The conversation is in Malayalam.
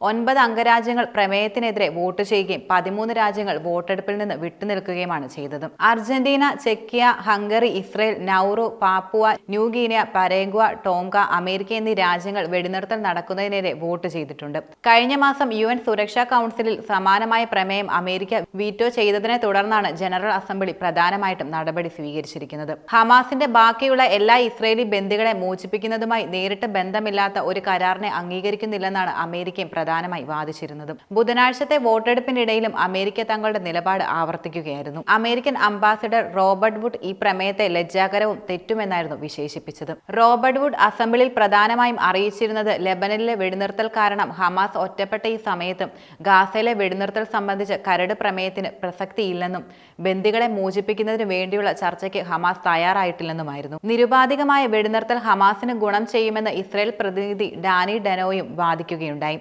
ഒൻപത് അംഗരാജ്യങ്ങൾ പ്രമേയത്തിനെതിരെ വോട്ട് ചെയ്യുകയും പതിമൂന്ന് രാജ്യങ്ങൾ വോട്ടെടുപ്പിൽ നിന്ന് വിട്ടുനിൽക്കുകയുമാണ് ചെയ്തത്. Argentina ചെക്കിയ Hungary Israel Nauru Papua New Guinea Paraguay Tonga America എന്നീ രാജ്യങ്ങൾ വെടിനിർത്തൽ നടക്കുന്നതിനെതിരെ വോട്ട് ചെയ്തിട്ടുണ്ട്. കഴിഞ്ഞ മാസം യു എൻ സുരക്ഷാ കൗൺസിലിൽ സമാനമായ പ്രമേയം അമേരിക്ക വീറ്റോ ചെയ്തതിനെ തുടർന്നാണ് ജനറൽ അസംബ്ലി പ്രധാനമായിട്ടും നടപടി സ്വീകരിച്ചിരിക്കുന്നത്. ഹമാസിന്റെ ബാക്കിയുള്ള എല്ലാ ഇസ്രയേലി ബന്ധികളെ മോചിപ്പിക്കുന്നതുമായി നേരിട്ട് ബന്ധമില്ലാത്ത ഒരു കരാറിനെ അംഗീകരിക്കുന്നില്ലെന്നാണ് അമേരിക്കയും പ്രധാനമായി വാദിച്ചിരുന്നത്. ബുധനാഴ്ചത്തെ വോട്ടെടുപ്പിനിടയിലും അമേരിക്ക തങ്ങളുടെ നിലപാട് ആവർത്തിക്കുകയായിരുന്നു. അമേരിക്കൻ അംബാസിഡർ റോബർട്ട് വുഡ് ഈ പ്രമേയത്തെ ലജ്ജാകരവും തെറ്റുമെന്നായിരുന്നു വിശേഷിപ്പിച്ചത്. റോബർട്ട് വുഡ് അസംബ്ലിയിൽ പ്രധാനമായും അറിയിച്ചിരുന്നത് ലെബനനിലെ വെടിനിർത്തൽ കാരണം ഹമാസ് ഒറ്റപ്പെട്ട ഈ സമയത്തും ഗാസയിലെ വെടിനിർത്തൽ സംബന്ധിച്ച് കരട് പ്രമേയത്തിന് പ്രസക്തിയില്ലെന്നും ബന്ദികളെ മോചിപ്പിക്കുന്നതിന് വേണ്ടിയുള്ള ചർച്ചയ്ക്ക് ഹമാസ് തയ്യാറായിട്ടില്ലെന്നുമായിരുന്നു. നിരുപാധികമായ വെടിനിർത്തൽ ഹമാസിന് ഗുണം ചെയ്യുമെന്ന് ഇസ്രയേൽ പ്രതിനിധി ഡാനി ഡെനോയും വാദിക്കുകയുണ്ടായി.